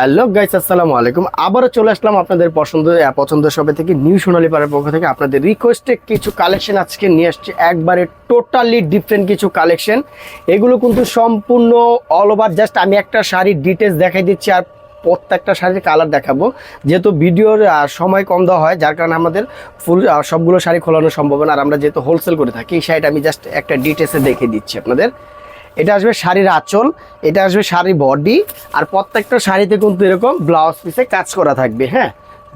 Hello guys, আসসালামু আলাইকুম। আবারও চলে আসলাম আপনাদের পছন্দ পছন্দ সবে থেকে নিউ সোনালী পাড়ার পক্ষ থেকে আপনাদের রিকোয়েস্টে কিছু কালেকশন আজকে নিয়ে আসছি। একবারে টোটালি ডিফারেন্ট কিছু কালেকশন এগুলো কিন্তু সম্পূর্ণ অল ওভার জাস্ট আমি একটা শাড়ির ডিটেলস দেখাই দিচ্ছি আর প্রত্যেকটা শাড়ির কালার দেখাবো। যেহেতু ভিডিওর সময় কম দেওয়া হয়, যার কারণে আমাদের ফুল সবগুলো শাড়ি খোলানো সম্ভব না। আর আমরা যেহেতু হোলসেল করে থাকি এই শাড়িটা আমি জাস্ট একটা ডিটেলসে দেখে দিচ্ছি আপনাদের। এটা আসবে শাড়ির আঁচল, এটা আসবে শাড়ি বডি আর প্রত্যেকটা শাড়িতে কিন্তু এরকম ব্লাউজ পিসে কাজ করা থাকবে হ্যাঁ?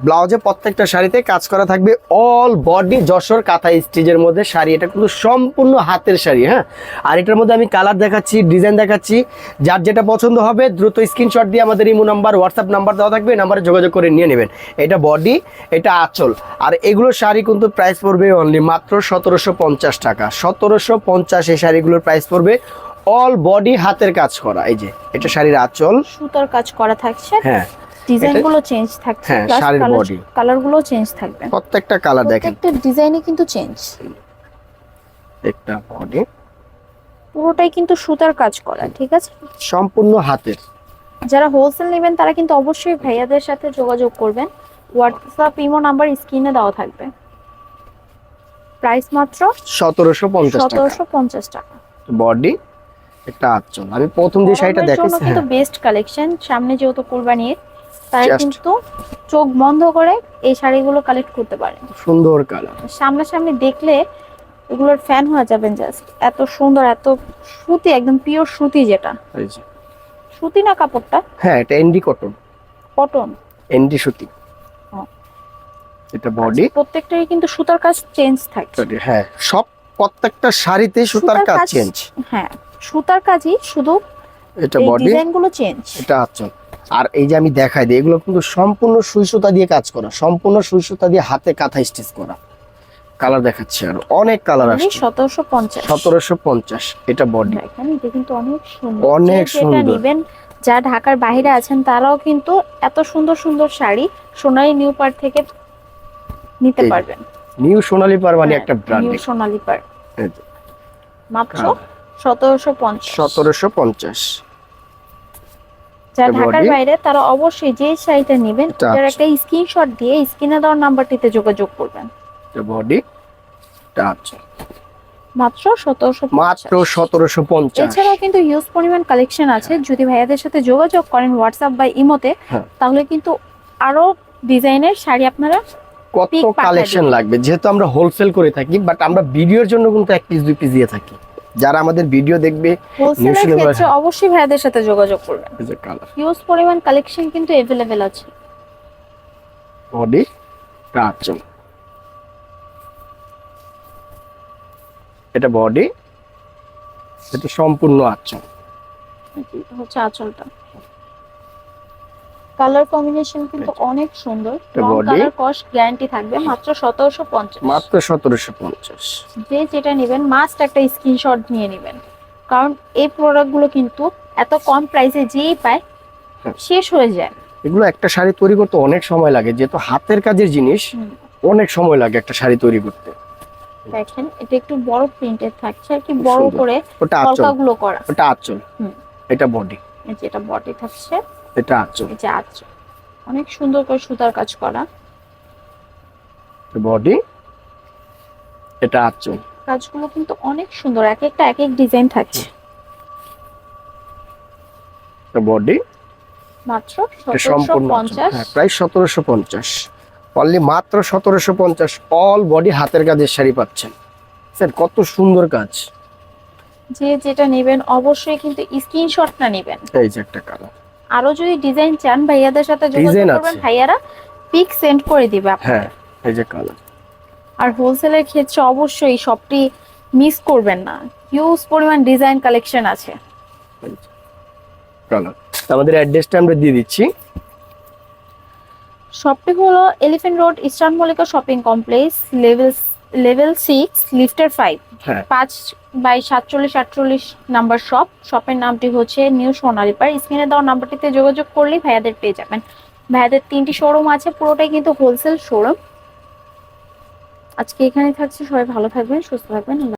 ব্লাউজে প্রত্যেকটা শাড়িতে কাজ করা থাকবে অল বডি যশোর কাঁথা স্টিচের মধ্যে শাড়ি, এটা কিন্তু সম্পূর্ণ হাতের শাড়ি হ্যাঁ? আর এটার মধ্যে আমি কালার দেখাচ্ছি ডিজাইন দেখাচ্ছি, যার যেটা পছন্দ হবে দ্রুত স্ক্রিনশট দিয়ে আমাদের ইমো নাম্বার হোয়াটসঅ্যাপ নাম্বার দেওয়া থাকবে নাম্বারে যোগাযোগ করে নিয়ে নেবেন। এটা বডি এটা আঁচল, আর এগুলো শাড়ি কিন্তু প্রাইস পড়বে অনলি মাত্র সতেরোশো পঞ্চাশ টাকা, সতেরোশো পঞ্চাশ এই শাড়িগুলোর প্রাইস পড়বে অল বডি হাতের কাজ করা এই যে এটা শাড়ির আঁচল। সুতার কাজ করা থাকছে। হ্যাঁ ডিজাইনগুলো চেঞ্জ থাকছে। হ্যাঁ, শাড়ির body। কালারগুলো চেঞ্জ থাকবে। প্রত্যেকটা কালার দেখেন। প্রত্যেকটা ডিজাইনে কিন্তু চেঞ্জ একটা বডি পুরোটাই কিন্তু সুতার কাজ করা ঠিক আছে? সম্পূর্ণ হাতের। যারা হোলসেল নেবেন তারা কিন্তু অবশ্যই ভাইয়াদের সাথে যোগাযোগ করবেন। হোয়াটসঅ্যাপ ইমো নাম্বার স্ক্রিনে দেওয়া থাকবে। প্রাইস মাত্র সতেরোশো পঞ্চাশ টাকা। সতেরোশো পঞ্চাশ টাকা। বডি একটা আঁচল আমি প্রথম যে শাড়িটা কিন্তু বেস্ট কালেকশন সামনে যেহেতু কোরবানি Just- কিন্তু চোখ বন্ধ করে এই শাড়িগুলো কালেক্ট করতে পারেন। সুন্দর কালার সামনাসামনি দেখলে এগুলোর ফ্যান হয়ে যাবেন জাস্ট এত সুন্দর এত সুতি একদম পিওর সুতি যেটা। সুতি না কাপড়টা? হ্যাঁ এটা এন্ডি কটন কটন এন্ডি সুতি। এটা বডি প্রত্যেকটারই কিন্তু সুতার কাজ চেঞ্জ থাকে। হ্যাঁ। সব প্রত্যেকটা শাড়িতে সুতার কাজ- চেঞ্জ হ্যাঁ। সুতার কাজই শুধু এটা বডি ডিজাইনগুলো চেঞ্জ এটা আঁচল আর এই যে আমি দেখাই দিই এগুলো কিন্তু সম্পূর্ণ সুই সুতা দিয়ে কাজ করা সম্পূর্ণ সুই সুতা দিয়ে হাতে কাঁথা স্টিচ করা। কালার দেখাচ্ছে আর। অনেক কালার আছে সতেরোশো পঞ্চাশ। সতেরোশো পঞ্চাশ এটা বডি এখানে এটা কিন্তু অনেক সুন্দর। অনেক সুন্দর। যা ঢাকার বাইরে আছেন তারাও কিন্তু এত সুন্দর সুন্দর শাড়ি সোনালী নিউ পার্ক থেকে নিতে পারবেন। নিউ সোনালী পার মানে একটা ব্র্যান্ড নিউ সোনালী পার্ক। মাত্র হ্যাঁ। সতেরোশো পঞ্চাশ। যারা ঢাকার বাইরে তারা অবশ্যই যে শাড়িটা নেবেন এটা একটা স্ক্রিনশট দিয়ে স্ক্রিনে দেওয়ার নাম্বারটিতে যোগাযোগ করবেন। বডি এটা মাত্র সতেরোশো মাত্র সতেরোশো পঞ্চাশ। এছাড়াও কিন্তু হিউজ পরিমাণ কালেকশন আছে। যদি ভাইয়াদের সাথে যোগাযোগ করেন হোয়াটসঅ্যাপ বা ইমোতে হ্যাঁ। তাহলে কিন্তু আরও ডিজাইনের শাড়ি আপনারা কত কালেকশন লাগবে? যেহেতু আমরা হোলসেল করে থাকি বাট আমরা ভিডিওর জন্য কিন্তু এক পিস দুই পিস দিয়ে থাকি। যারা আমাদের ভিডিও দেখবে হোলসেলের ক্ষেত্রে অবশ্যই ভাইদের সাথে যোগাযোগ করবেন। হিউজ পরিমাণ কালেকশন কিন্তু এভেলেবেল আছে। বডি এটা এটা বডি এটা সম্পূর্ণ এটা হচ্ছে আঁচলটা। কালার কম্বিনেশন কিন্তু অনেক সুন্দর। এটা কালার কস্ট গ্যারান্টি থাকবে মাত্র সতেরোশো পঞ্চাশ। মাত্র সতেরোশো পঞ্চাশ। যে যেটা নেবেন মাস্ট একটা স্ক্রিনশট নিয়ে নেবেন। কারণ এই প্রোডাক্টগুলো কিন্তু এত কম প্রাইসে যেই পায় হ্যাঁ। শেষ হয়ে যায়। এগুলো একটা শাড়ি তৈরি করতে অনেক সময় লাগে যেহেতু হাতের কাজের জিনিস অনেক সময় লাগে একটা শাড়ি তৈরি করতে। দেখেন এটা একটু বড় প্রিন্টেড থাকছে আর কি বড় করে কলকাগুলো করা। ওটা আঁচল। এটা বডি এটা বডি থাকছে। এটা আঁচল। যে আঁচল। অনেক সুন্দর করে সুতার কাজ করা। বডি এটা আঁচল। কাজগুলো কিন্তু অনেক সুন্দর। এক একটা এক এক ডিজাইন থাকছে বডি মাত্র সম্পূর্ণ হ্যাঁ, প্রায় সতেরোশো পঞ্চাশ। অনলি মাত্র সতেরোশো পঞ্চাশ। অল বডি হাতের কাজের শাড়ি পাচ্ছেন। স্যার কত সুন্দর কাজ। যে যেটা নেবেন অবশ্যই কিন্তু স্ক্রিনশটটা নেবেন। এই যে একটা কালার আরও যদি ডিজাইন চান ভাইয়াদের সাথে যোগাযোগ করবেন ভাইয়ারা পিক সেন্ড করে দিবে হ্যাঁ এই যে কালার আর হোলসেলের ক্ষেত্রে অবশ্যই শপটি মিস করবেন না। হিউজ পরিমাণ ডিজাইন কালেকশন আছে। কালার আমাদের অ্যাড্রেসটা আমরা দিয়ে দিচ্ছি। শপটি হলো elephant road eastern Mallika shopping complex level level six লিফটার five হ্যাঁ। পাঁচ বাই সাতচল্লিশ আটচল্লিশ নাম্বার শপ শপের নামটি হচ্ছে নিউ সোনালী পার স্ক্রিনে দেওয়া নাম্বারটিতে যোগাযোগ করলেই ভাইয়াদের পেয়ে যাবেন। ভাইয়াদের তিনটি শোরুম আছে, পুরোটাই কিন্তু হোলসেল শোরুম আজকে এখানে থাকছে, সবাই ভালো থাকবেন, সুস্থ থাকবেন।